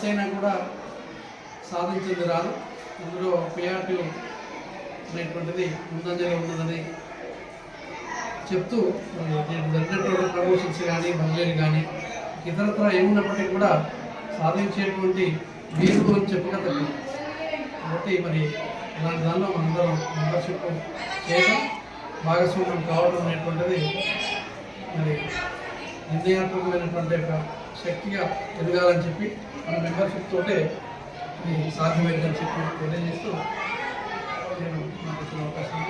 సమస్య అయినా కూడా సాధించింది రాదు. అందులో పిఆర్టీ అనేటువంటిది ముందంజలో ఉన్నదని చెప్తూ మరి జరిగినటువంటి ప్రమోషన్స్ కానీ బదిలీలు కానీ ఇతరత్ర ఏమున్నప్పటికీ కూడా సాధించేటువంటి వీరు అని చెప్పక తగ్గదు కాబట్టి మరి ఇలాంటి దానిలో మనందరం మెంబర్షిప్ చేయడం భాగస్వామ్యం కావడం అనేటువంటిది మరి నిర్ణయాత్మకమైనటువంటి ఒక శక్తిగా ఎదగాలని చెప్పి మన మెంబర్షిప్ తోటే ఇది సాధ్యమైందని చెప్పి తెలియజేస్తూ నేను నాకు అవకాశం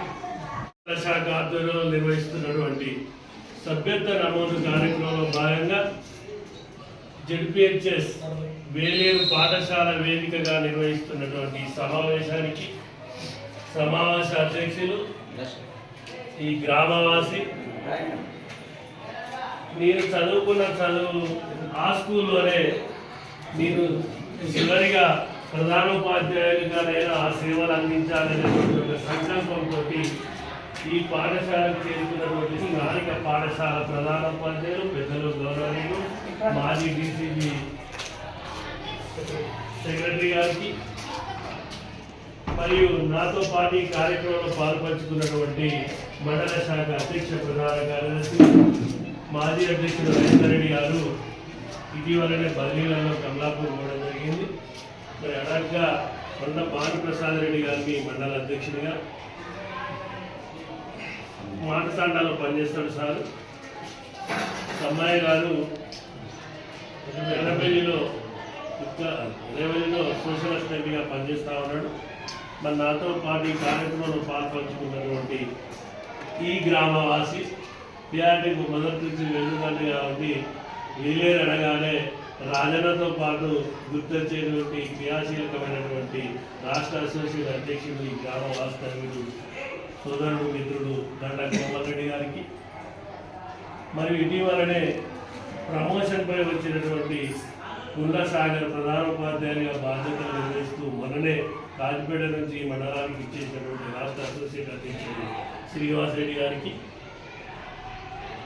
శాఖ ఆధ్వర్యంలో నిర్వహిస్తున్నటువంటి సభ్యత్వ నమోదు కార్యక్రమంలో భాగంగా జడ్పిహెచ్ఎస్ వేలేరు పాఠశాల వేదికగా నిర్వహిస్తున్నటువంటి సమావేశానికి సమావేశ అధ్యక్షులు ఈ గ్రామవాసి. నేను చదువుకున్న చదువు ఆ స్కూల్లోనే నేను చివరిగా ప్రధానోపాధ్యాయులుగా నేను ఆ సేవలు అందించాలనేటువంటి ఒక సంకల్పంతో ఈ పాఠశాలకు చేరుకున్నటువంటి స్థానిక పాఠశాల ప్రధానోపాధ్యాయులు పెద్దలు గౌరవనీయులు మాజీ డీసీబీ సెక్రటరీ గారికి మరియు నాతో పాటు ఈ కార్యక్రమంలో పాల్పంచుకున్నటువంటి మండల శాఖ అధ్యక్ష ప్రధాన కార్యదర్శి మాజీ అధ్యక్షుడు రవీందర్ గారు ఇటీవలనే బదిలీలలో కమలాపూర్ పోవడం జరిగింది. మరి అడాగ్గా కొండ భానుప్రసాద్ రెడ్డి గారికి మండల అధ్యక్షుడిగా మాటసాండాలో పనిచేస్తాడు సార్. సమ్మాయి గారు ఎర్రపల్లిలో రేవల్లిలో సోషల్ అసిస్టెంట్గా పనిచేస్తూ ఉన్నాడు. మరి నాతో పాటు ఈ కార్యక్రమంలో పాల్పంచుకున్నటువంటి ఈ గ్రామవాసి పిఆర్టీకి మొదటి నుంచి వెళ్తుందండి కాబట్టి వీలేరు అనగానే రాజన్నతో పాటు గుర్తొచ్చేటువంటి క్రియాశీలకమైనటువంటి రాష్ట్ర అసోసియేషన్ అధ్యక్షుడు ఈ గ్రామ వాస్తవ్యుడు సోదరుడు మిత్రుడు దండ కోమల్ రెడ్డి గారికి. మరియు ఇటీవలనే ప్రమోషన్పై వచ్చినటువంటి కుండసాగర్ ప్రధానోపాధ్యాయునిగా బాధ్యతలు నిర్వహిస్తూ మొన్ననే కాజిపేట నుంచి ఈ మండలానికి ఇచ్చేసినటువంటి రాష్ట్ర అసోసియేట్ అధ్యక్షుడు శ్రీనివాస్ రెడ్డి గారికి.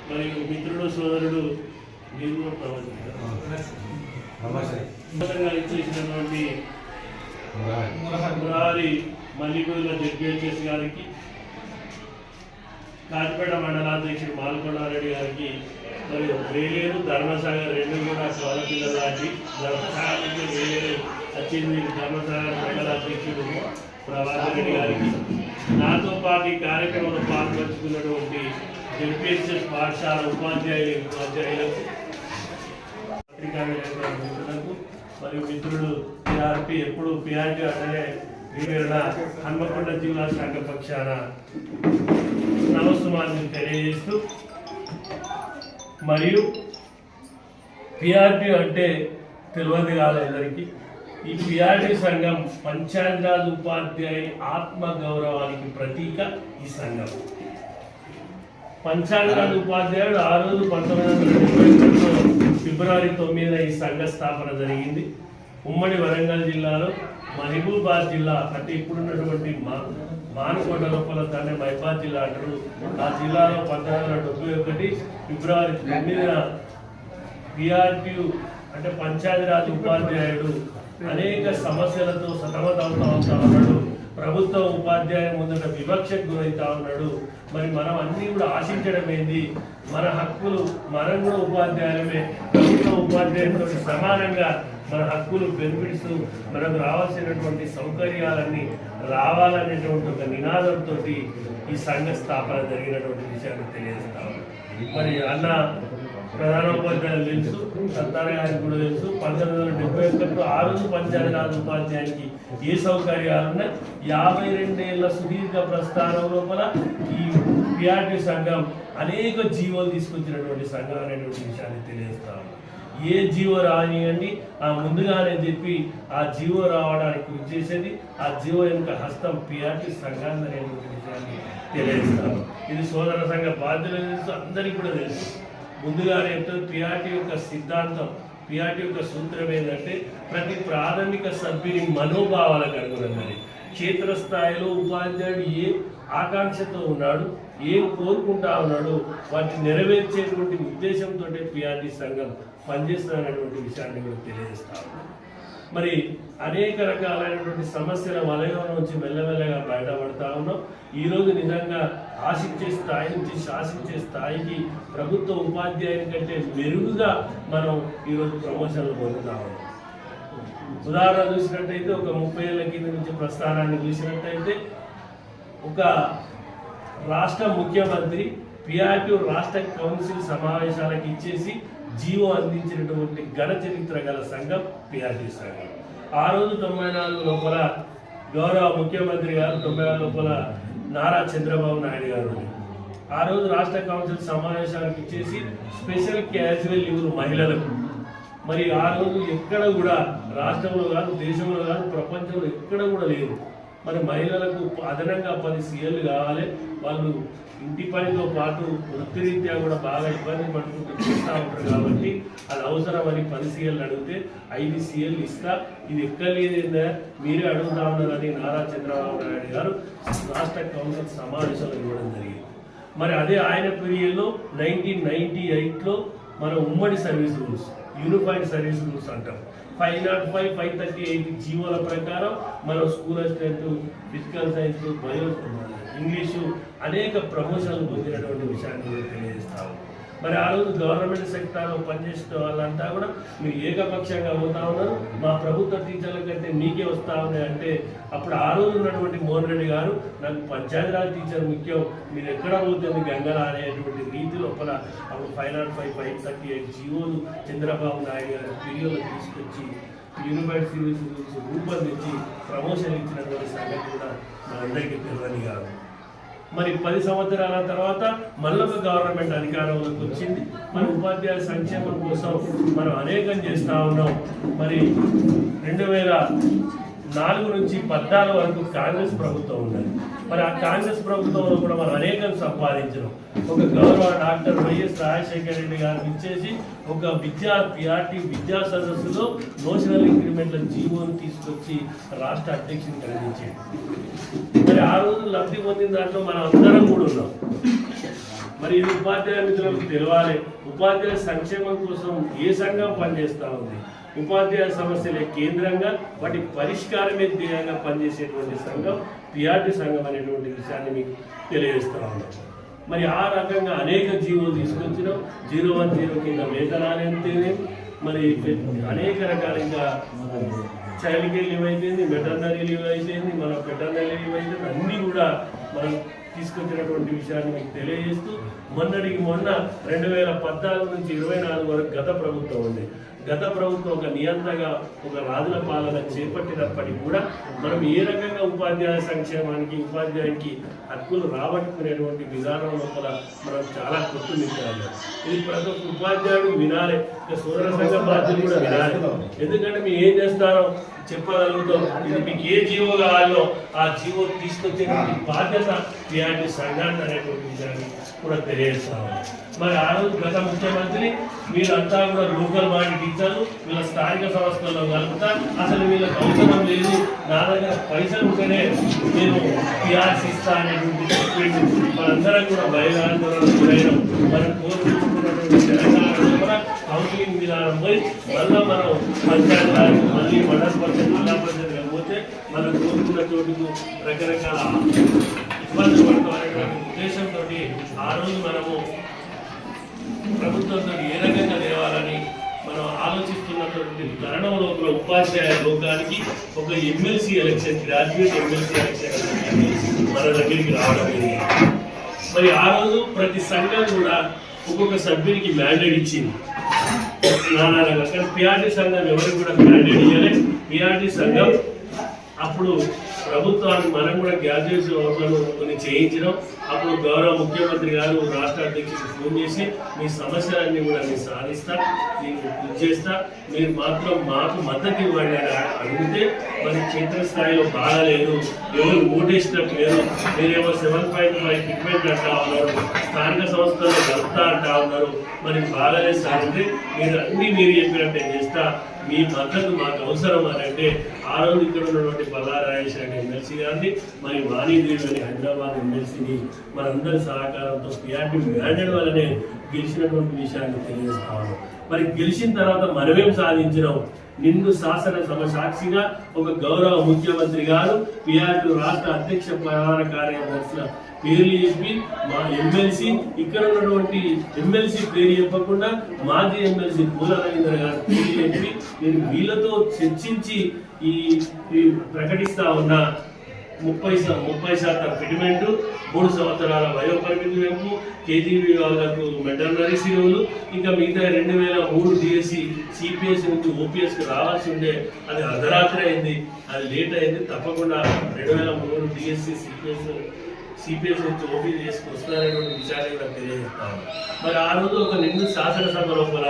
మరియు మిత్రుడు సోదరుడు మీరు కూడా ప్రవచించారు ఇచ్చేసినటువంటి మురారి. మల్లిపూల జడ్పిహెచ్ఎస్ గారికి కాచిపేట మండలాధ్యక్షుడు మాల్కొండారెడ్డి గారికి మరియు వేలేరు ధర్మసాగర్ రెండు కూడా పిల్లల లాంటి ధర్మసాగర్ నుంచి వేలేరు వచ్చింది ధర్మసాగర్ మండలాధ్యక్షుడు ప్రభాకర్ రెడ్డి గారికి. నాతో పాటు ఈ కార్యక్రమంలో పాల్పంచుకున్నటువంటి జడ్పిహెచ్ఎస్ పాఠశాల ఉపాధ్యాయులు ఉపాధ్యాయులకు పత్రికా విలేకరుల మిత్రులకు మరియు మిత్రుడు పిఆర్పి ఎప్పుడు పిఆర్పి అంటే వీరణ హన్మకొండ జిల్లా శాఖ పక్షాన నమస్సుమాన్ని తెలియజేస్తూ మరియు పిఆర్పి అంటే తెలియదు కాదు అందరికీ. ఈ పిఆర్టీ సంఘం పంచాయతీరాజ్ ఉపాధ్యాయ ఆత్మ గౌరవానికి ప్రతీక ఈ సంఘం. పంచాయతీరాజ్ ఉపాధ్యాయుడు ఆ రోజు పంతొమ్మిది వందల డెబ్బై ఫిబ్రవరి తొమ్మిదిన ఈ సంఘ స్థాపన జరిగింది. ఉమ్మడి వరంగల్ జిల్లాలో మహబూబాద్ జిల్లా అంటే ఇప్పుడున్నటువంటి మా మానకొండ లోపల దాన్ని మహిబాద్ జిల్లా అంటారు. ఆ జిల్లాలో పంతొమ్మిది వందల డెబ్బై ఒకటి ఫిబ్రవరి తొమ్మిదిన పిఆర్పియు అంటే పంచాయతీరాజ్ ఉపాధ్యాయుడు అనేక సమస్యలతో సతమతమవుతా ఉన్నాడు ప్రభుత్వ ఉపాధ్యాయ ముందట వివక్షకు గురవుతా ఉన్నాడు. మరి మనం అన్నీ కూడా ఆశించడం ఏంది? మన హక్కులు మనం కూడా ఉపాధ్యాయులమే. ప్రభుత్వ ఉపాధ్యాయులతో సమానంగా మన హక్కులు బెనిఫిట్స్ మనకు రావాల్సినటువంటి సౌకర్యాలన్నీ రావాలనేటువంటి ఒక నినాదంతో ఈ సంఘ స్థాపన జరిగినటువంటి విషయాన్ని తెలియజేస్తా మరి అన్న ప్రధానోపాధ్యాయులు తెలుసు సత్తార గారికి కూడా తెలుసు. పంతొమ్మిది వందల డెబ్బై ఒకటిలో ఆ రోజు పంచాయతీరాజ్ ఉపాధ్యాయునికి ఏ సౌకర్యాలు ఉన్నాయి? యాభై రెండేళ్ళ సుదీర్ఘ ప్రస్థానం లోపల ఈ పిఆర్టీ సంఘం అనేక జీవోలు తీసుకొచ్చినటువంటి సంఘం అనేటువంటి విషయాన్ని తెలియజేస్తాము ఏ జీవో రానియండి. ఆ ముందుగానే చెప్పి ఆ జీవో రావడానికి కృషి చేసేది ఆ జీవో యొక్క హస్తం పిఆర్టీ సంఘాన్ని అనేటువంటి విషయాన్ని తెలియజేస్తాము ఇది సోదర సంఘ బాధ్యులు తెలుసు అందరికీ కూడా తెలుసు. ముందుగానే ఎంతో పిఆర్టీ యొక్క సిద్ధాంతం పిఆర్టీ యొక్క సూత్రం ఏంటంటే ప్రతి ప్రాథమిక సభ్యుని మనోభావాలకు అనుగుణంగానే. క్షేత్రస్థాయిలో ఉపాధ్యాయుడు ఏ ఆకాంక్షతో ఉన్నాడు ఏం కోరుకుంటా ఉన్నాడు వాటిని నెరవేర్చేటువంటి ఉద్దేశంతో పిఆర్టీ సంఘం పనిచేస్తున్నటువంటి విషయాన్ని కూడా తెలియజేస్తా మరి అనేక రకాలైనటువంటి సమస్యల వలయం నుంచి మెల్లమెల్లగా బయటపడతా ఉన్నాం. ఈరోజు నిజంగా ఆశించే స్థాయి నుంచి శాసించే స్థాయికి ప్రభుత్వ ఉపాధ్యాయుని కంటే మెరుగుగా మనం ఈరోజు ప్రమోషన్లు పొందుతాము. ఉదాహరణ చూసినట్టయితే ఒక ముప్పై ఏళ్ళ కింద నుంచి ప్రస్థానాన్ని చూసినట్టయితే ఒక రాష్ట్ర ముఖ్యమంత్రి పిఆర్టీ రాష్ట్ర కౌన్సిల్ సమావేశాలకు ఇచ్చేసి జీవో అందించినటువంటి ఘన చరిత్ర గల సంఘం పిఆర్టీ సంఘం. ఆ రోజు తొంభై నాలుగు లోపల గౌరవ ముఖ్యమంత్రి గారు తొంభై నాలుగు లోపల నారా చంద్రబాబు నాయుడు గారు. ఆ రోజు రాష్ట్ర కౌన్సిల్ సమావేశాలకు ఇచ్చేసి స్పెషల్ క్యాజువల్ లీవ్ మహిళలకు. మరి ఆ రోజు ఎక్కడ కూడా రాష్ట్రంలో కాదు దేశంలో కాదు ప్రపంచంలో ఎక్కడ కూడా లేదు మరి మహిళలకు అదనంగా పది సీఎలు కావాలి. వాళ్ళు ఇంటి పనితో పాటు వృత్తిరీత్యా కూడా బాగా ఇబ్బంది పడుకుంటూ చేస్తూ ఉంటారు కాబట్టి అది అవసరమని పది సీఎల్ అడిగితే ఐదు సీఎల్ ఇస్తా. ఇది ఎక్కడ లేదేందా మీరే అడుగుతా ఉన్నారని నారా చంద్రబాబు నాయుడు గారు రాష్ట్ర కౌన్సిల్ సమావేశంలో ఇవ్వడం జరిగింది. మరి అదే ఆయన పీరియడ్లో నైన్టీన్ నైన్టీ ఎయిట్లో మన ఉమ్మడి service rules unified service rules అంటాం. Five not five five thirty eight జీవోల ప్రకారం మనం school assistant physical science bio English అనేక ప్రమోషన్లు పొందినటువంటి విషయాన్ని తెలియజేస్తాము మరి ఆ రోజు గవర్నమెంట్ సెక్టార్లో పనిచేసిన వాళ్ళంతా కూడా మీరు ఏకపక్షంగా పోతా ఉన్నారు. మా ప్రభుత్వ టీచర్ల కంటే మీకే వస్తా ఉన్నాయి అంటే అప్పుడు ఆ రోజు ఉన్నటువంటి మోహన్ రెడ్డి గారు నాకు పంచాయతీరాజ్ టీచర్ ముఖ్యం. మీరు ఎక్కడ పోతుంది గంగల అనేటువంటి రీతి లోపల అప్పుడు five not five five thirty eight జీవోలు చంద్రబాబు నాయుడు గారు పీరియడ్లో తీసుకొచ్చి యూనిఫైడ్ సివిల్స్ గురించి రూపొందించి ప్రమోషన్ ఇచ్చినటువంటి సంగతి కూడా మనందరికీ తెలియని కాదు మరి పది సంవత్సరాల తర్వాత మళ్ళొక గవర్నమెంట్ అధికారంలోకి వచ్చింది. మన ఉపాధ్యాయ సంక్షేమం కోసం మనం అనేకం చేస్తా ఉన్నాం. మరి రెండు వేల నాలుగు నుంచి పద్నాలుగు వరకు కాంగ్రెస్ ప్రభుత్వం ఉన్నది. మరి ఆ కాంగ్రెస్ ప్రభుత్వంలో కూడా మనం అనేకం సంపాదించడం ఒక గౌరవ డాక్టర్ వైఎస్ రాజశేఖర రెడ్డి గారిని ఇచ్చేసి ఒక విద్యా పిఆర్టీ విద్యా సదస్సులో నోషనల్ ఇంక్రిమెంట్ల జీవోని తీసుకొచ్చి రాష్ట్ర అధ్యక్షుని కలిగించేది మరి ఆ రోజు లబ్ధి పొందిన దాంట్లో మనం అందరం కూడా ఉన్నాం. మరి ఇది ఉపాధ్యాయ మిత్రులకు తెలవాలి. ఉపాధ్యాయ సంక్షేమం కోసం ఏ సంఘం పనిచేస్తూ ఉంది? ఉపాధ్యాయ సమస్యలే కేంద్రంగా వాటి పరిష్కారమే ధ్యేయంగా పనిచేసేటువంటి సంఘం పిఆర్టీ సంఘం అనేటువంటి విషయాన్ని మీకు తెలియజేస్తా ఉన్నాం. మరి ఆ రకంగా అనేక జీవోలు తీసుకొచ్చినాం. జీరో వన్ జీరో కింద వేతనాలు ఎంతేనే మరి అనేక రకాలుగా చైల్డ్ కేర్ లీవ్ అయిపోయింది మెటర్నరీ లీవ్ అయిపోయింది మన పెటర్నరీ లీవ్ అయిపోయింది అన్నీ కూడా మనం తీసుకొచ్చినటువంటి విషయాన్ని మీకు తెలియజేస్తూ మొన్నటికి మొన్న రెండు వేల పద్నాలుగు నుంచి ఇరవై నాలుగు వరకు గత ప్రభుత్వం ఉంది. గత ప్రభుత్వం ఒక నియంత్రణగా ఒక రాజుల పాలన చేపట్టినప్పటికీ కూడా మనం ఏ రకంగా ఉపాధ్యాయ సంక్షేమానికి ఉపాధ్యాయునికి హక్కులు రాబట్టుకునేటువంటి విధానం లోపల మనం చాలా కొట్టు నింపాలి. ఇది ప్రతి ఒక్క ఉపాధ్యాయుడు వినాలి. సోదర సంఘ బాధ్యులు కూడా వినాలి. ఎందుకంటే మీరు ఏం చేస్తారో చెప్పగలుగుతాం. ఇది మీకు ఏ జీవో కావాలో ఆ జీవో తీసుకొచ్చే బాధ్యత ఇలాంటి సంఘాన్ని అనేటువంటి విషయాన్ని కూడా తెలియజేస్తాము మరి ఆ రోజు గత ముఖ్యమంత్రి వీళ్ళంతా కూడా లోకల్ బాడీ ఇచ్చారు వీళ్ళ స్థానిక సంస్థల్లో కలుపుతా అసలు వీళ్ళకి అవసరం లేదు. నా దగ్గర పైసలు ఉంటేనే నేను పిఆర్సీ ఇస్తా అనేటువంటి చెప్పిండు మనందరం కూడా బయలుదేరడం గురైనాం. మనం కోరుకుంటున్నటువంటి తెలంగాణ కూడా కౌన్సిలింగ్ విధానం పోయి మళ్ళీ మనం పంచాయతీ మళ్ళీ మండల పరిషత్ జిల్లా పరిషత్ పోతే మనం కోరుకున్న చోటుకు రకరకాల ఇబ్బందులు ఉద్దేశంతో ఆ రోజు మనము ప్రభుత్వంతో ఏ రకంగా తేవాలని మనం ఆలోచిస్తున్నటువంటి తరుణంలో ఒక ఉపాధ్యాయ లోకానికి ఒక MLC election graduate MLC election మన దగ్గరికి రావడం మరి ఆ రోజు ప్రతి సంఘం కూడా ఒక్కొక్క సభ్యునికి మ్యాండేట్ ఇచ్చింది. నానా రకాల పిఆర్టీ సంఘం ఎవరికి కూడా మ్యాండేట్ ఇవ్వలేదు పిఆర్టీ సంఘం అప్పుడు ప్రభుత్వాన్ని మనం కూడా గ్రాడ్యుయేట్స్ ఓట్లను కొన్ని చేయించడం. అప్పుడు గౌరవ ముఖ్యమంత్రి గారు రాష్ట్ర అధ్యక్షుడికి ఫోన్ చేసి మీ సమస్యలన్నీ కూడా నేను సాధిస్తా నేను కృషి చేస్తా మీరు మాత్రం మాకు మద్దతు ఇవ్వండి అని అడిగితే మరి క్షేత్రస్థాయిలో బాగాలేదు ఎవరు ఓటేసినట్టు లేదు మీరేమో సెవెన్ పాయింట్ ఫైవ్ ట్రీట్మెంట్ అంటా ఉన్నారు స్థానిక సంస్థల్లో కలుపుతా అంటా ఉన్నారు మరి బాగాలేదు సార్ మీరు అన్ని మీరు చెప్పినట్టే చేస్తా మీ మద్దతు మాకు అవసరం అని అంటే ఆ రోజు ఇక్కడ ఉన్నటువంటి బల్లారాయేష్ అనే ఎమ్మెల్సీ గారిని మరి వాణిదేవి హైదరాబాద్ ఎమ్మెల్సీని మనందరి సహకారంతో పిఆర్టీ మ్యాండేట్ వల్లనే గెలిచినటువంటి విషయాన్ని తెలియజేస్తా మరి గెలిచిన తర్వాత మనమేం సాధించినాం? నిన్ను శాసన సభ సాక్షిగా ఒక గౌరవ ముఖ్యమంత్రి గారు పిఆర్టీ రాష్ట్ర అధ్యక్ష ప్రధాన కార్యదర్శి పేర్లు చెప్పి మా ఎమ్మెల్సీ ఇక్కడ ఉన్నటువంటి ఎమ్మెల్సీ పేరు చెప్పకుండా మాజీ ఎమ్మెల్సీ పూల రవీంద్ర గారు పేరు చెప్పి నేను వీళ్ళతో చర్చించి ఈ ప్రకటిస్తా ఉన్న ముప్పై ముప్పై శాతం ఫిట్మెంట్ మూడు సంవత్సరాల వయోపరిమితి పెంపు కేజీబీ వాళ్ళకు మెటర్నరీ సెలవులు ఇంకా మిగతా రెండు వేల మూడు డిఎస్సి సిపిఎస్ నుంచి ఓపీఎస్కి రావాల్సి ఉండే అది అర్ధరాత్రి అయింది అది లేట్ అయింది తప్పకుండా రెండు వేల మూడు డిఎస్సి సిపిఎస్ సిపిఎస్ నుంచి ఓపీ చేసుకొస్తారనేటువంటి విషయాన్ని కూడా తెలియజేస్తాను. మరి ఆ రోజు ఒక నిండు శాసనసభ లోపల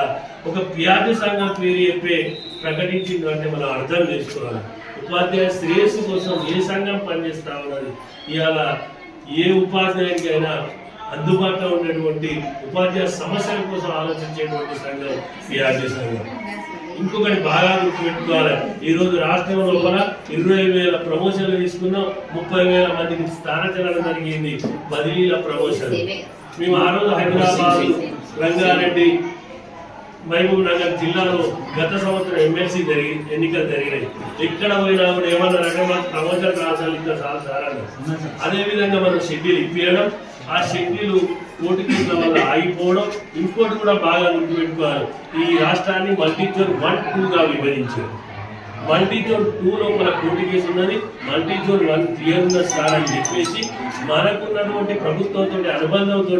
ఒక పిఆర్టీ సంఘం పేరు చెప్పే ప్రకటించింది అంటే మనం అర్థం చేసుకోవాలి. ఉపాధ్యాయ శ్రేయస్సు కోసం ఏ సంఘం పనిచేస్తా ఉన్నది? ఇవాళ ఏ ఉపాధ్యాయునికైనా అందుబాటులో ఉన్నటువంటి ఉపాధ్యాయ సమస్యల కోసం ఆలోచించేటువంటి సంఘం పిఆర్టీ సంఘం. ఇంకొకటి బాగా గుర్తుపెట్టుకోవాలి. ఈ రోజు రాష్ట్రం లోపల ఇరవై వేల ప్రమోషన్లు తీసుకున్నాం. ముప్పై వేల మందికి స్థానచలనం జరిగింది. బదిలీల ప్రమోషన్ మేము ఆ రోజు హైదరాబాద్ రంగారెడ్డి మహబూబ్ నగర్ జిల్లాలో గత సంవత్సరం ఎమ్మెల్సీ జరిగి ఎన్నికలు జరిగినాయి. ఎక్కడ పోయినా కూడా ఏమన్నారంటే మాకు ప్రమోషన్ రాసాలు ఇంకా సార్ అదే విధంగా మనం షెడ్యూల్ ఇప్పించడం ఆ శక్తులు కోర్టు కేసుల వల్ల ఆగిపోవడం ఇంకోటి కూడా బాగా గుర్తుపెట్టుకోవాలి. ఈ రాష్ట్రాన్ని మల్టీజోన్ వన్ టూగా విభజించారు. మల్టీజోన్ టూలో లోపల కోర్టు కేసు ఉన్నది మల్టీజోన్ వన్ క్లియర్ ఉన్న సార్ అని చెప్పేసి మనకున్నటువంటి ప్రభుత్వంతో అనుబంధంతో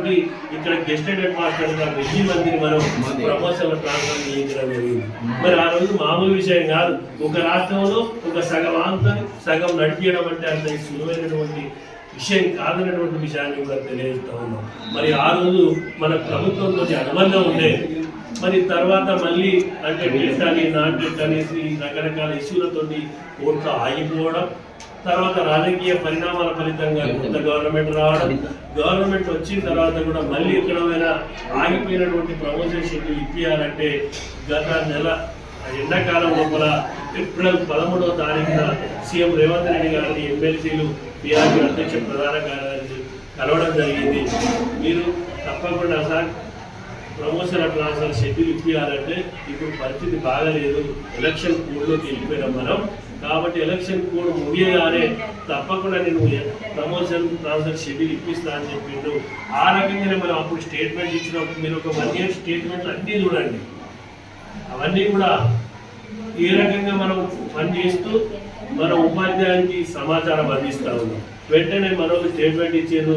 ఇక్కడ గెస్టెడ్ హెడ్ మాస్టర్గా వెయ్యి మందిని మనం ప్రమోషన్ ప్రాంతం చేయించడం జరిగింది. మరి ఆ రోజు మామూలు విషయం కాదు. ఒక రాష్ట్రంలో ఒక సగం ఆంతని సగం నడిపించడం అంటే అంత సులువైనటువంటి విషయం కాదన్నటువంటి విషయాన్ని కూడా తెలియజేస్తా ఉన్నాం. మరి ఆ రోజు మన ప్రభుత్వంతో అనుబంధం ఉండే మరి తర్వాత మళ్ళీ అంటే టెస్ట్ అని నాన్ టెస్ట్ అనేసి రకరకాల ఇష్యూలతోటి కోర్టు ఆగిపోవడం తర్వాత రాజకీయ పరిణామాల ఫలితంగా కొత్త గవర్నమెంట్ రావడం గవర్నమెంట్ వచ్చిన తర్వాత కూడా మళ్ళీ ఎక్కడమైనా ఆగిపోయినటువంటి ప్రమోషన్ షెడ్యూల్ ఇప్పించాలంటే గత నెల ఎండాకాలం లోపల ఏప్రిల్ పదమూడవ తారీఖున సీఎం రేవంత్ రెడ్డి గారిని ఎమ్మెల్సీలు బీఆర్పీ అధ్యక్ష ప్రధాన కార్యదర్శి కలవడం జరిగింది. మీరు తప్పకుండా సార్ ప్రమోషన్ ట్రాన్స్ఫర్ షెడ్యూల్ ఇప్పించాలంటే ఇప్పుడు పరిస్థితి బాగలేదు. ఎలక్షన్ కోడ్లోకి వెళ్ళిపోయినాం మనం. కాబట్టి ఎలక్షన్ కోడ్ ముగియగానే తప్పకుండా నేను ప్రమోషన్ ట్రాన్స్ఫర్ షెడ్యూల్ ఇప్పిస్తా అని చెప్పిండు. ఆ రకంగానే మనం అప్పుడు స్టేట్మెంట్ ఇచ్చినప్పుడు మీరు ఒక వన్ ఇయర్ స్టేట్మెంట్ అన్నీ చూడండి. అవన్నీ కూడా ఏ రకంగా మనం పనిచేస్తూ మన ఉపాధ్యాయునికి సమాచారం అందిస్తూ ఉన్నాం. వెంటనే మరొక స్టేట్మెంట్ ఇచ్చేందు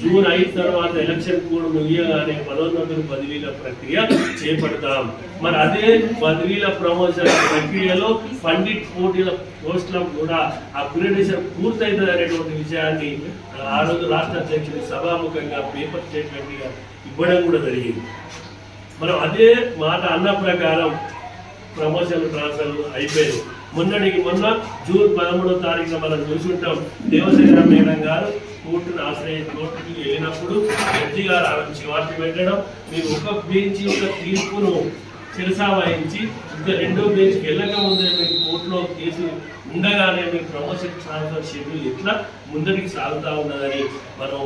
జూన్ ఐదు తర్వాత ఎలక్షన్ కూడా ముగియగానే పదోన్నతులు బదిలీల ప్రక్రియ చేపడతాం. మరి అదే బదిలీల ప్రమోషన్ ప్రక్రియలో పండిట్ పోటీల పోస్టులకు కూడా అప్గ్రేడేషన్ పూర్తవుతుంది అనేటువంటి విషయాన్ని ఆ రోజు రాష్ట్ర అధ్యక్షుడు సభాముఖంగా పేపర్ స్టేట్మెంట్గా ఇవ్వడం కూడా జరిగింది. మనం అదే మాట అన్న ప్రకారం ప్రమోషన్ ట్రాన్స్ఫర్ అయిపోయింది. మొన్నటికి మొన్న జూన్ పదమూడో తారీఖున మనం చూసుంటాం. దేవసేన మేడం గారు కోర్టును ఆశ్రయ కోర్టుకి వెళ్ళినప్పుడు జడ్జి గారు ఆమె చివార్తి పెట్టడం మీరు ఒక బెంచ్ యొక్క తీర్పును శిరసావహించి ఇంకా రెండో బెంచ్కి వెళ్ళక ముందే మీకు కోర్టులో కేసు ఉండగానే మీ ప్రమోషన్ ట్రాన్స్ఫర్ షెడ్యూల్ ఎట్లా ముందరికి సాగుతూ ఉన్నదని మనం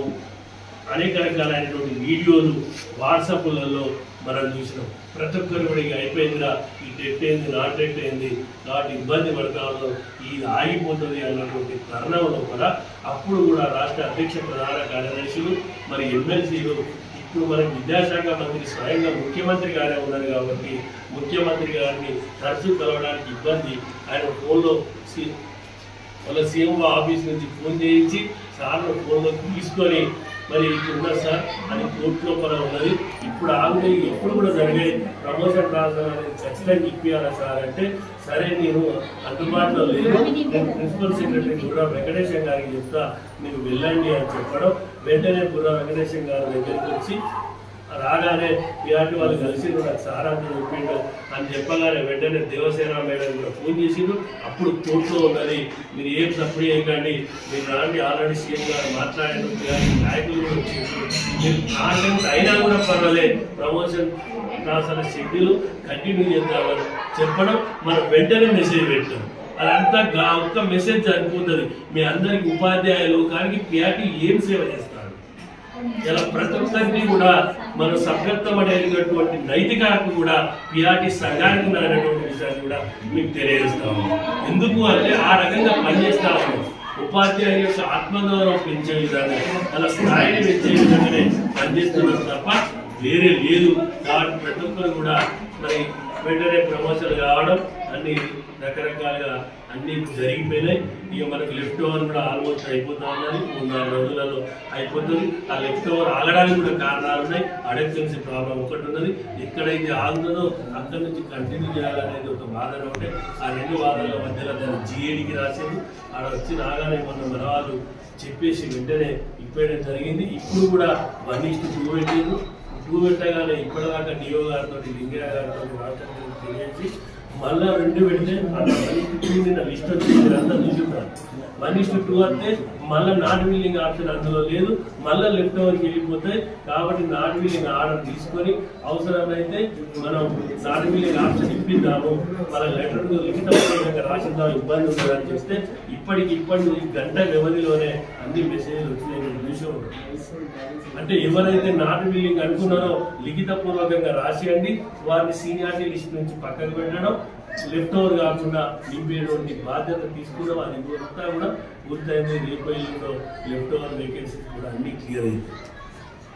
అనేక రకాలైనటువంటి వీడియోలు వాట్సాప్లలో మనం చూసినాం. ప్రతి ఒక్కరు కూడా ఇక అయిపోయిందిరా ఈ టెట్ అయింది నా టెట్ అయింది కాబట్టి ఇబ్బంది పడతా ఉన్నాం ఇది ఆగిపోతుంది అన్నటువంటి తరుణంలో కూడా అప్పుడు కూడా రాష్ట్ర అధ్యక్ష ప్రధాన కార్యదర్శులు మరి ఎమ్మెల్సీలు ఇప్పుడు మనకి విద్యాశాఖ మంత్రి స్వయంగా ముఖ్యమంత్రి గారే ఉన్నారు కాబట్టి ముఖ్యమంత్రి గారిని తరచు కలవడానికి ఇబ్బంది. ఆయన ఫోన్లో వాళ్ళ సీఎం ఆఫీస్ నుంచి ఫోన్ చేయించి సార్ను ఫోన్లో తీసుకొని మరి ఇక్కడ సార్ అని కోర్టులో లోపల ఉన్నది. ఇప్పుడు ఆవిడ ఎప్పుడు కూడా జరిగే ప్రమోషన్ ట్రాన్స్ఫర్ అనేది ఖచ్చితంగా ఇప్పియాలా సార్ అంటే సరే నేను అందుబాటులో లేదు నేను ప్రిన్సిపల్ సెక్రటరీ బుర్రా వెంకటేశం గారికి చెప్తా మీరు వెళ్ళండి అని చెప్పడం. వెంటనే బుర్రా వెంకటేశం గారి దగ్గరికి వచ్చి రాగానే ఇలాంటి వాళ్ళు కలిసి నాకు సార్ అని చెప్పిండు అని చెప్పగానే వెంటనే దేవసేన మేడం కూడా ఫోన్ చేసిండు అప్పుడు కోర్టులో ఉన్నది మీరు ఏం సపోర్ట్ చేయకండి మీరు రాండి ఆల్రెడీ సీఎం గారు మాట్లాడారు నాయకులు కూడా వచ్చిండ్రు మీరు కాంటెంట్ అయినా కూడా పర్వాలేదు. ప్రమోషన్ రాసిన షెడ్యూల్ కంటిన్యూ చేద్దామని చెప్పడం మనం వెంటనే మెసేజ్ పెట్టాం. అదంతా గా- ఒక్క మెసేజ్ సరిపోతుంది మీ అందరికి ఉపాధ్యాయులు కానీ పిఆర్టీ ఏం సేవ చేస్తారు? ఇలా ప్రతి ఒక్కరికి కూడా మన సభ్యత్వం అనేటువంటి నైతిక హక్కు కూడా పిఆర్టీ సంఘానికి ఉన్నటువంటి విషయాన్ని కూడా మీకు తెలియజేస్తాము. ఎందుకు అంటే ఆ రకంగా పనిచేస్తాము. ఉపాధ్యాయుల యొక్క ఆత్మగౌరవం పెంచే విధంగా అలా స్థాయిని పెంచే విధంగానే పనిచేస్తున్నారు తప్ప వేరే లేదు. కాబట్టి ప్రతి ఒక్కరు కూడా మరి వెంటనే ప్రమోషన్ కావడం అన్ని రకరకాలుగా అన్ని జరిగిపోయినాయి. ఇక మనకు లెఫ్ట్ ఓవర్ కూడా ఆల్మోస్ట్ అయిపోతా ఉన్నది. మూడు నాలుగు రోజులలో అయిపోతుంది. ఆ లెఫ్ట్ ఓవర్ ఆగడానికి కూడా కారణాలు ఉన్నాయి. అడెక్టెన్సీ ప్రాబ్లం ఒకటి ఉన్నది. ఎక్కడైతే ఆగుతుందో అక్కడి నుంచి కంటిన్యూ చేయాలనేది ఒక వాదన ఉంటే ఆ రెండు వాదనల మధ్యలో దాన్ని జిఏడికి రాసేది. ఆడ వచ్చి రాగానే మన మన వాళ్ళు చెప్పేసి వెంటనే ఇప్పేయడం జరిగింది. ఇప్పుడు కూడా వన్ ఇస్ట్ టూ పెట్టారు టూ పెట్టగానే ఇప్పటిదాకా డిఓ గారితో లింగయ్య గారితో రాష్ట్రం తెలియజేసి మళ్ళా రెండు పెడితే నిన్న లిస్ట్ వచ్చింది అంతా చూసుకున్నాను వన్ ఇస్ట్ టూ అంటే మళ్ళీ నాట్ విల్లింగ్ ఆప్షన్ అందులో లేదు. మళ్ళీ లెఫ్ట్ ఓవర్కి వెళ్ళిపోతాయి కాబట్టి నాట్ విల్లింగ్ ఆర్డర్ తీసుకొని అవసరమైతే మనం నాట్ విల్లింగ్ ఆప్షన్ ఇప్పిద్దాము. మన లెటర్ లిఖిత రాసిద్దాం ఇబ్బంది ఉంటుందని చేస్తే ఇప్పటికి ఇప్పటి గంట వ్యవధిలోనే అన్ని మెసేజ్లు వచ్చినాయి అంటే ఎవరైతే నాట్ విల్లింగ్ అనుకున్నారో లిఖిత పూర్వకంగా రాసియండి. వారిని సీనియారిటీ లిస్ట్ నుంచి పక్కకు పెట్టడం. లెఫ్ట్ ఓవర్ కాకుండా నింపేటువంటి బాధ్యత తీసుకున్నాం అది అంతా కూడా పూర్తయింది. రేపు ఎల్లుండో లెఫ్ట్ ఓవర్ వేకెన్సీస్ కూడా అన్ని క్లియర్ అయింది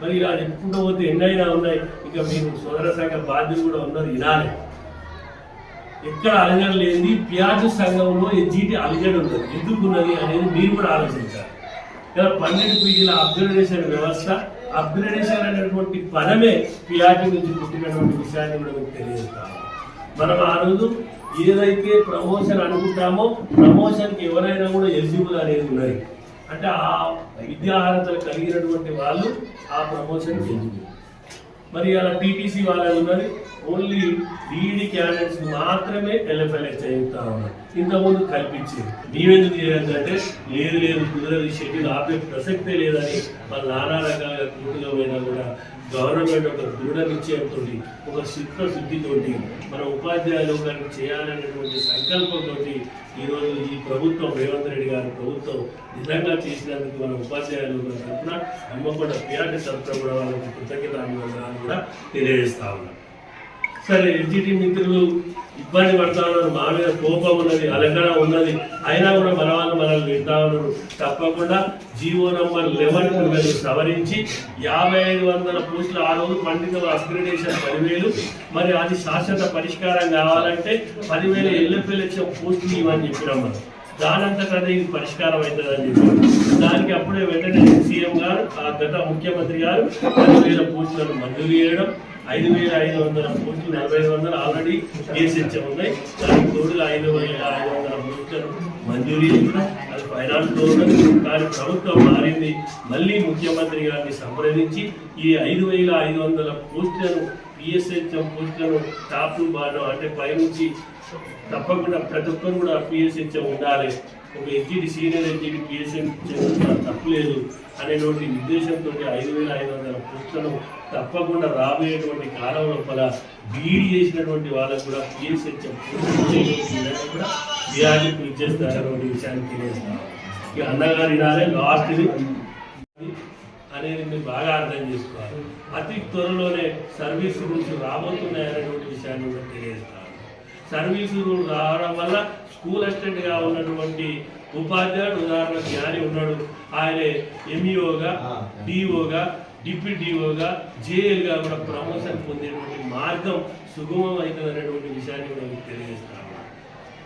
మరి ఇలా చెప్పుకుంటూ పోతే ఎన్నైనా ఉన్నాయి. ఇక మీరు సోదర సంఘ బాధ్యులు కూడా ఉన్నారు ఇలానే. ఎక్కడ అలజడ లేని ప్యాజ్ సంఘంలో ఎగ్జిటి అలజడి ఉన్నది. ఎందుకు ఉన్నది అనేది మీరు కూడా ఆలోచించాలి. పన్నెండు పీజీల అప్గ్రేడేషన్ వ్యవస్థ అప్గ్రేడేషన్ అనేటువంటి పదమే పిఆర్టీ నుంచి పుట్టినటువంటి విషయాన్ని కూడా మీకు తెలియజేస్తాము. మనం ఆ రోజు ఏదైతే ప్రమోషన్ అనుకుంటామో ప్రమోషన్కి ఎవరైనా కూడా ఎలిజిబుల్ అనేది ఉన్నది. అంటే ఆ విద్యార్హతలు కలిగినటువంటి వాళ్ళు ఆ ప్రమోషన్ ఎలిజిబుల్. మరి అలా టీటీసీ వాళ్ళే ఉన్నది. ఓన్లీ బీఈడి క్యాండిడేట్స్ మాత్రమే ఎల్ఎఫ్ఎల్ఏ చేయిస్తా ఉన్నారు. ఇంతకుముందు కల్పించింది. నీవెందుకు చేయాలంటే లేదు లేదు కుదరదు షెడ్యూల్ ఆపే ప్రసక్తే లేదని మన నానా రకాలుగా కూటుగా పోయినా కూడా గవర్నమెంట్ ఒక దృఢ నిశ్చయంతో ఒక చిత్తశుద్ధితోటి మన ఉపాధ్యాయులు గారికి చేయాలనేటువంటి సంకల్పంతో ఈరోజు ఈ ప్రభుత్వం రేవంత్ రెడ్డి గారి ప్రభుత్వం నిజంగా చేసినందుకు మన ఉపాధ్యాయులు గారి తరఫున హమ్మకొండ పిఆర్టీ తరఫున కూడా వాళ్ళకి కృతజ్ఞత కూడా తెలియజేస్తా ఉన్నాం. సరే ఎన్జిటి మిత్రులు ఇబ్బంది పడతా ఉన్నారు. మా మీద కోపం ఉన్నది అలకడ ఉన్నది. అయినా కూడా మన వాళ్ళు మనల్ని వింటా ఉన్నారు. తప్పకుండా జీవో నంబర్ లెవెన్ ట్వెల్వ్ సవరించి యాభై ఐదు వందల పోస్టులు ఆ రోజు పండితుల అప్గ్రేడేషన్ పదివేలు. మరి అది శాశ్వత పరిష్కారం కావాలంటే పదివేల ఎల్ఎఫ్ఎల్హెచ్ఎం పోస్టులు ఇవ్వని చెప్పినాం మనం. దానంతకంటే ఇది పరిష్కారం అవుతుందని చెప్పి దానికి అప్పుడే వెంటనే సీఎం గారు ఆ గత ముఖ్యమంత్రి గారు పదివేల పోస్టులను మంజూరు చేయడం ఐదు వేల ఐదు వందల పోస్టులు నలభై ఐదు వందలు ఆల్రెడీ కేసీహెచ్ఎం ఉన్నాయి. దానికి తోడు ఐదు వేల ఐదు వందల పోస్టులను మంజూరీ అది ఫైనాన్స్ కానీ ప్రభుత్వం మారింది. మళ్ళీ ముఖ్యమంత్రి గారిని సంప్రదించి ఈ ఐదు వేల ఐదు వందల పోస్టులను పిఎస్హెచ్ఎం పోస్టులను టాప్ టు బాటం అంటే పైనుంచి తప్పకుండా ప్రతి ఒక్కరు కూడా పిఎస్హెచ్ఎం ఉండాలి. ఒక ఎడ్జిడి సీనియర్ పిఎస్ఎం పిఎస్హెచ్ఎం తప్పులేదు అనేటువంటి ఉద్దేశంతో ఐదు వేల ఐదు వందల పోస్టులను తప్పకుండా రాబోయేటువంటి కాలం లోపల బీఈడి చేసినటువంటి వాళ్ళకు కూడా పిఎస్హెచ్ఎం కూడా బీఆర్డీ కృషి చేస్తారనేటువంటి విషయాన్ని తెలియజేస్తాను. ఇక అన్నగారు వినాలి లాస్ట్ది అనేది మీరు బాగా అర్థం చేసుకోవాలి. అతి త్వరలోనే సర్వీస్ రూల్స్ రాబోతున్నాయనేటువంటి విషయాన్ని కూడా తెలియజేస్తాను. సర్వీస్ రూల్ రావడం వల్ల స్కూల్ అసిస్టెంట్గా ఉన్నటువంటి ఉపాధ్యాయుడు ఉదాహరణ జ్ఞాని ఉన్నాడు. ఆయన ఎంఈఓగా డిఓగా డిప్యూటీ డిఓగా కూడా ప్రమోషన్ పొందేటువంటి మార్గం సుగమం అవుతుంది అనేటువంటి విషయాన్ని కూడా మీకు తెలియజేస్తాను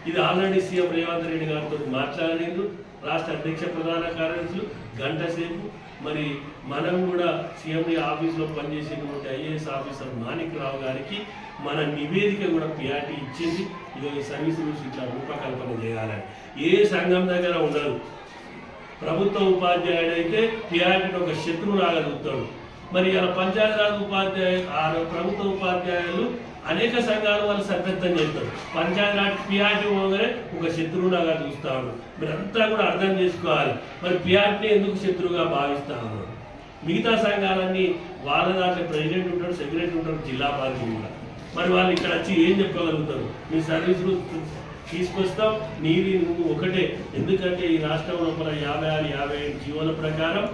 ఇది ఆల్రెడీ సీఎం రేవంత్ రెడ్డి గారితో మాట్లాడలేదు రాష్ట్ర అధ్యక్ష ప్రధాన కార్యదర్శులు గంట సేపు. మరి మనం కూడా సీఎం ఆఫీస్లో పనిచేసేటువంటి ఐఏఎస్ ఆఫీసర్ మాణిక్ రావు గారికి మన నివేదిక కూడా పిఆర్టీ ఇచ్చింది. ఇది ఈ సర్వీస్ రూల్స్ ఇట్లా రూపకల్పన చేయాలని ఏ సంఘం దగ్గర ఉండదు ప్రభుత్వ ఉపాధ్యాయుడు అయితే పిఆర్టీని ఒక శత్రువులాగా చూస్తాడు. మరి అలా పంచాయతీరాజ్ ఉపాధ్యాయులు ఆ ప్రభుత్వ ఉపాధ్యాయులు అనేక సంఘాలు వాళ్ళు సభ్యత్వం చేస్తారు. పంచాయతీరాజ్ పిఆర్టీ పోగానే ఒక శత్రువులాగా చూస్తాడు. మీరంతా కూడా అర్థం చేసుకోవాలి. మరి పిఆర్టీని ఎందుకు శత్రువుగా భావిస్తాను మిగతా సంఘాలన్నీ వాళ్ళ దాంట్లో ప్రెసిడెంట్ ఉంటాడు సెక్రటరీ ఉంటాడు జిల్లా పార్టీ కూడా మరి వాళ్ళు ఇక్కడ వచ్చి ఏం చెప్పగలుగుతారు? మీ సర్వీసులు తీసుకొస్తాం. నీది నువ్వు ఒకటే. ఎందుకంటే ఈ రాష్ట్రంలో మన యాభై ఆరు యాభై ఏడు జీవన ప్రకారం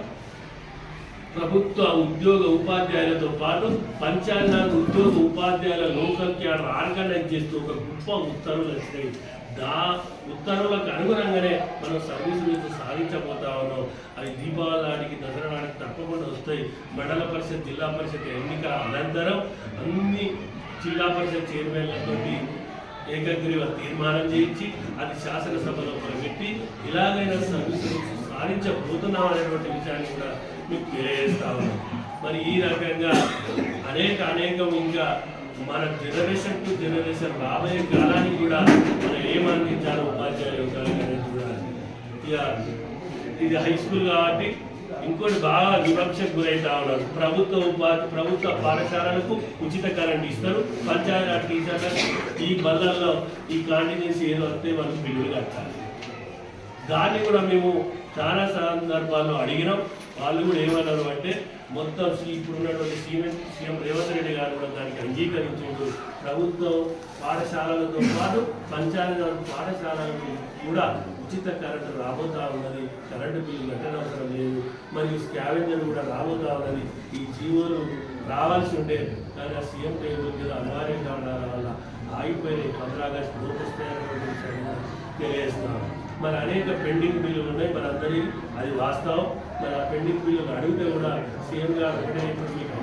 ప్రభుత్వ ఉద్యోగ ఉపాధ్యాయులతో పాటు పంచాంగాల ఉద్యోగ ఉపాధ్యాయుల లోకల్ క్యాడర్ ఆర్గనైజ్ చేస్తూ ఒక గొప్ప ఉత్తర్వులు వచ్చినాయి. దా ఉత్తర్వులకు అనుగుణంగానే మనం సర్వీసులు మీద సాధించబోతా ఉన్నాం. అది దీపావళి నాటికి దసరా నాటికి తప్పకుండా వస్తాయి. మండల పరిషత్ జిల్లా పరిషత్ ఎన్నికల అనంతరం అన్ని జిల్లా పరిషత్ చైర్మన్లతో ఏకగ్రీవ తీర్మానం చేయించి అది శాసనసభలో పెట్టి ఇలాగైనా సర్వీసులు సాధించబోతున్నాం అనేటువంటి విషయాన్ని కూడా మీకు తెలియజేస్తా మరి ఈ రకంగా అనేక అనేకం ఇంకా మన జనరేషన్ టు జనరేషన్ రాబోయే కాలానికి కూడా మనం ఏం ఉపాధ్యాయులు కూడా ఇక ఇది హై స్కూల్ కాబట్టి ఇంకోటి బాగా వివక్షకు గురైతా ఉన్నారు. ప్రభుత్వ ఉపాధి ప్రభుత్వ పాఠశాలలకు ఉచిత కరెంట్ ఇస్తారు. పంచాయతీ టీచర్లకు ఈ బళ్ళల్లో ఈ కాంటినెన్స్ ఏదో వస్తే మనం బిల్లులు కట్టాలి. దాన్ని కూడా మేము చాలా సందర్భాల్లో అడిగినాం. వాళ్ళు కూడా ఏమన్నారు అంటే మొత్తం ఇప్పుడు ఉన్నటువంటి సీఎం సీఎం రేవంత్ రెడ్డి గారు కూడా దానికి అంగీకరించారు ప్రభుత్వం పాఠశాలలతో పాటు పంచాయతీ పాఠశాలలకు కూడా ఉచిత కరెంటు రాబోతా ఉన్నది కరెంటు బిల్లు కట్టనవసరం లేదు మరియు స్కావెంజర్ కూడా రాబోతా ఉన్నది ఈ జీవోలు రావాల్సి ఉండే. కానీ ఆ సీఎం టేబుల్ మీద అనివార్య కారణాల వల్ల ఆగిపోయినాయి. పంద్రా ఆగస్టు లోపు వస్తాయనేటువంటి విషయాన్ని కూడా మరి అనేక పెండింగ్ బిల్లులు ఉన్నాయి. మరి అది వాస్తవం. మరి ఆ పెండింగ్ బిల్లులు అడిగితే కూడా సీఎం గారు ఒకటే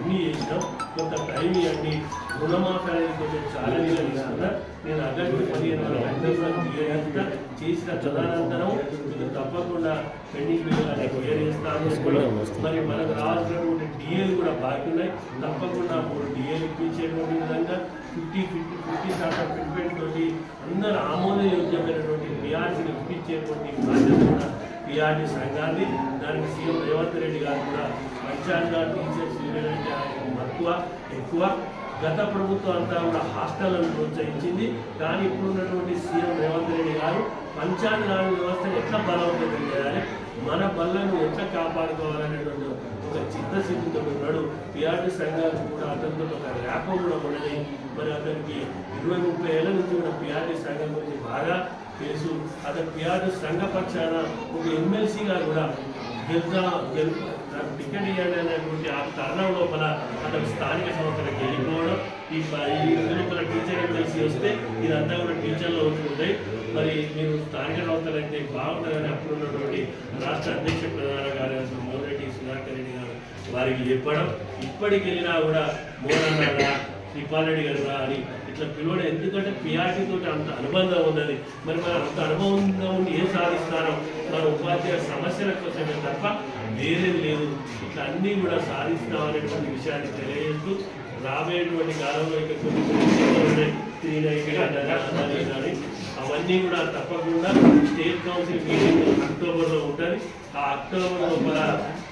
అన్నీ చేసినాం. కొంత టైం ఇవ్వండి. రుణమాఫీ అనేది కొంచెం చాలా తీసుకున్నా నేను ఆగస్టు పదిహేను వరకు చేసిన తదనంతరం మీకు తప్పకుండా పెండింగ్ బిల్లులు అనేవి క్లియర్ చేస్తాను. మరి మనకు రావాల్సినటువంటి డిఏలు కూడా బాకీ ఉన్నాయి. తప్పకుండా మూడు డిఏలు ఇప్పించేటువంటి విధంగా ఫిఫ్టీ ఫిఫ్టీ ఫిఫ్టీ శాతం ఫిట్మెంట్ తోటి అందరూ ఆమోదయోగ్యమైనటువంటి పిఆర్సీని ఇప్పించేటువంటి బాధ్యత కూడా పిఆర్టీ సంఘాన్ని దానికి సీఎం రేవంత్ రెడ్డి గారు కూడా పంచాంగ టీచర్స్ యూనియన్ మక్కువ ఎక్కువ గత ప్రభుత్వం అంతా కూడా హాస్టళ్ళను ప్రోత్సహించింది. కానీ ఇప్పుడున్నటువంటి సీఎం రేవంత్ రెడ్డి గారు పంచాంగాల వ్యవస్థను ఎట్లా బలోపేతం చేయాలి? మన బళ్ళను ఎట్లా కాపాడుకోవాలనేటువంటి ఒక చిత్తశుద్ధితో ఉన్నాడు. పిఆర్టీ సంఘాలు కూడా అతనితో ఒక ర్యాపో కూడా ఉన్నది. మరి అతనికి ఇరవై ముప్పై ఏళ్ళ నుంచి కూడా పిఆర్టీ సంఘం గురించి బాగా తెలుసు. అతను పిఆర్టీ సంఘ పక్షాన ఒక ఎమ్మెల్సీగా కూడా గెలుదా గెలు టికెట్ ఇవ్వండి అనేటువంటి ఆ తరుణం లోపల అతను స్థానిక సంస్థలకు వెళ్ళిపోవడం ఈ లోపల టీచర్ కలిసి వస్తే ఇదంతా కూడా టీచర్లో అవుతుంటాయి మరి మీరు స్థానిక సంస్థలు అయితే బాగుంటుందని అప్పుడు ఉన్నటువంటి రాష్ట్ర అధ్యక్ష ప్రధాన కార్యదర్శి మోహన్ సుధాకర్ రెడ్డి గారు వారికి చెప్పడం ఇప్పటికి వెళ్ళినా కూడా మోహన్ అన్న గారు అని ఇట్లా పిలవడం. ఎందుకంటే పిఆర్టీ తోటి అంత అనుబంధం ఉన్నది. మరి మనం అంత అనుభవంగా ఉండి ఏం సాధిస్తారో? మన ఉపాధ్యాయ సమస్యల కోసమే తప్ప వేరేది లేదు ఇట్లా అన్నీ కూడా సాధిస్తామనేటువంటి విషయాన్ని తెలియజేస్తూ రాబోయేటువంటి కాలంలో ఇక కొన్ని త్రీ కానీ అవన్నీ కూడా తప్పకుండా స్టేట్ కౌన్సిల్ మీటింగ్ అక్టోబర్లో ఉంటుంది. ఆ అక్టోబర్ లోపల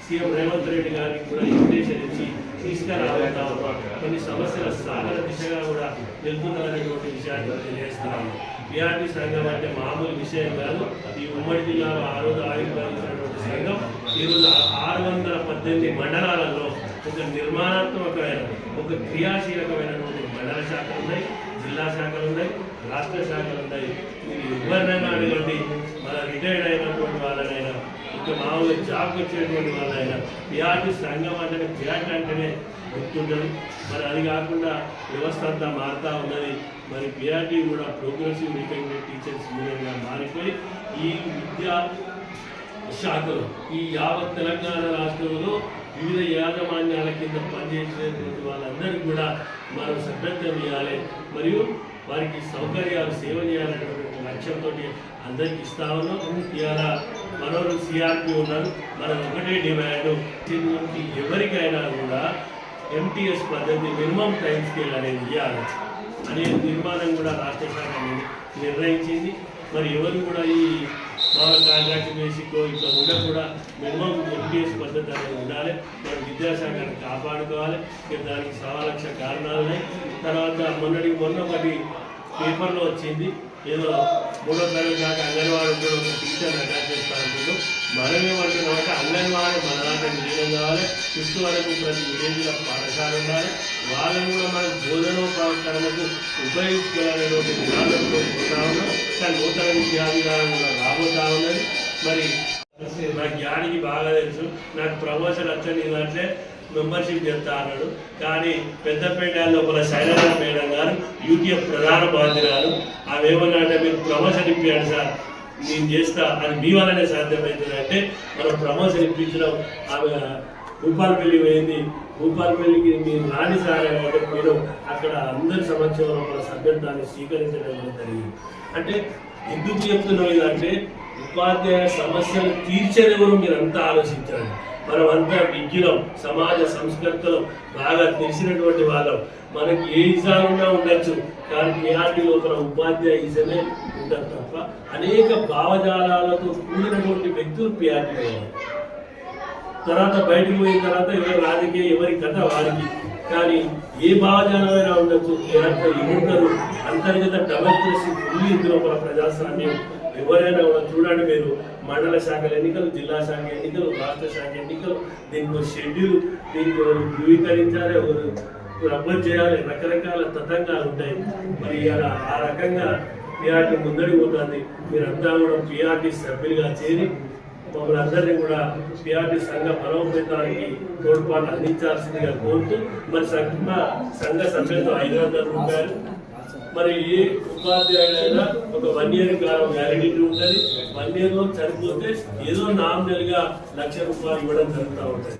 సీఎం రేవంత్ రెడ్డి గారికి కూడా ఇన్విటేషన్ ఇచ్చి తీసుకురావడం కొన్ని సమస్యల సాగర దిశగా కూడా వెళ్తున్నారనేటువంటి విషయాన్ని తెలియజేస్తున్నాము. పిఆర్టీ సంఘం అంటే మామూలు విషయం కాదు. ఈ ఉమ్మడి జిల్లాలో ఆ రోజు ఆవిర్భవించినటువంటి సంఘం ఈరోజు ఆరు వందల పద్దెనిమిది మండలాలలో ఒక నిర్మాణాత్మకమైన ఒక క్రియాశీలకమైనటువంటి మండల శాఖలు ఉన్నాయి జిల్లా శాఖలు ఉన్నాయి రాష్ట్ర శాఖలు ఉన్నాయి. మీరు ఎవరినైనా అడగండి మన రిటైర్డ్ అయినటువంటి వాళ్ళనైనా ఇంకా మామూలుగా జాబ్కి వచ్చేటువంటి వాళ్ళైనా పిఆర్టీ సంఘం అంటేనే పిఆర్టీ అంటేనే గుర్తుండదు. మరి అది కాకుండా వ్యవస్థ అంతా మారుతూ ఉన్నది. మరి పిఆర్టీ కూడా ప్రోగ్రెసివ్ రికగ్నైజ్ టీచర్స్ యూనియన్గా మారిపోయి ఈ విద్యా శాఖలు. ఈ యావత్ తెలంగాణ రాష్ట్రంలో వివిధ యాజమాన్యాల కింద పనిచేసేటువంటి వాళ్ళందరికీ కూడా మనం సభ్యత్వం ఇవ్వాలి. మరియు వారికి సౌకర్యాలు సేవ చేయాలనేటువంటి లక్ష్యంతో అందరికి ఇస్తా ఉన్నాం. ఇవాళ మనోరు సిఆర్పి ఉన్నారు. మనం ఒకటే డిమాండ్ ఎవరికైనా కూడా ఎంటీఎస్ పద్ధతి మినిమం టైం స్కేల్ అనేది ఇవ్వాలి. అనే తీర్మానం కూడా రాష్ట్ర శాఖ అనేది నిర్ణయించింది. మరి ఎవరు కూడా ఈ కాంట్రాక్ట్ బేసిక్ ఇట్లా ఉండ కూడా మినిమం ఎంపీఎస్ పద్ధతి అనేది ఉండాలి. మన విద్యాశాఖను కాపాడుకోవాలి. దానికి సవా లక్ష కారణాలు ఉన్నాయి. తర్వాత మొన్నటికి మొన్న ఒకటి పేపర్లో వచ్చింది. ఏదో మూడో తరగతి దాకా అంగన్వాడీ కూడా ఒక టీచర్ అటాచ్ చేస్తా మనం ఏమంటున్నాం అంటే అంగన్వాడీ మన దాకా విలీనం కావాలి. ఫిఫ్త్ వరకు ప్రతి విలేజ్లో పాఠశాల ఉండాలి. వాళ్ళని కూడా మనం బోధనోపకరణకు ఉపయోగించుకోవాలనేటువంటి విధానంతో పోతా ఉన్నాం. కానీ నూతన విద్యా కూడా రాబోతా ఉన్నది. మరి నా జ్ఞానికి బాగా తెలుసు. నాకు ప్రమోషన్ వచ్చని అంటే మెంబర్షిప్ చెప్తా అన్నాడు. కానీ పెద్దపేట లోపల శైలజ మేడం గారు యూటీఎఫ్ ప్రధాన బాధ్యురాలు ఆమె ఏమన్నా అంటే మీరు ప్రమోషన్ ఇప్పించారు సార్. నేను చేస్తా. అది మీ వల్లనే సాధ్యమవుతుందంటే మనం ప్రమోషన్ ఇప్పించడం ఆమె భూపాలపల్లి పోయింది. భూపాలపల్లికి మీరు రాని సార్ అంటే మీరు అక్కడ అందరి సమక్షంలో మన సభ్యత్వాన్ని స్వీకరించడం జరిగింది. అంటే ఎందుకు చెప్తున్నాం ఇదంటే ఉపాధ్యాయ సమస్యలు తీర్చేదెవరు అంతా ఆలోచించండి మనమంతా విద్యులం సమాజ సంస్కర్తలు బాగా తెలిసినటువంటి వాళ్ళం. మనకి ఏ ఇజాలు ఉండొచ్చు కానీ పిఆర్టీ లోపల ఉపాధ్యాయ ఇజమే ఉంటారు తప్ప అనేక భావజాలాలతో కూడినటువంటి వ్యక్తులు పిఆర్టీ తర్వాత బయటకు పోయిన తర్వాత ఎవరు రాజకీయ ఎవరి కథ వారికి కానీ ఏ భావజాలమైనా ఉండొచ్చు. లేదంటే అంతర్గత డెమోక్రసీ ఫుల్ ఇందులో మన ప్రజాస్వామ్యం. ఎవరైనా కూడా చూడండి మీరు మండల శాఖల ఎన్నికలు జిల్లా శాఖ ఎన్నికలు రాష్ట్ర శాఖ ఎన్నికలు. దీనికి షెడ్యూల్ దీనికి ఎవరు ధృవీకరించాలి ఎవరు రబ్బర్ చేయాలి. రకరకాల తతంగాలు ఉంటాయి. మరి అలా ఆ రకంగా పిఆర్టీ ముందడి పోతుంది. మీరంతా కూడా పిఆర్టీ సభ్యులుగా చేరి మమ్మల్ని అందరినీ కూడా పిఆర్టీ సంఘ బలోపేతానికి తోడ్పాటు అందించాల్సిందిగా కోరుతూ మరి సంఘ సంఘ సభ్యులతో ఐదు వందల రూపాయలు. మరి ఏ ఉపాధ్యాయుడైనా ఒక వన్ ఇయర్ కాలం వ్యాలిడిటీ ఉంటుంది. వన్ ఇయర్లో చనిపోతే ఏదో నామినల్గా లక్ష రూపాయలు ఇవ్వడం జరుగుతూ ఉంటుంది.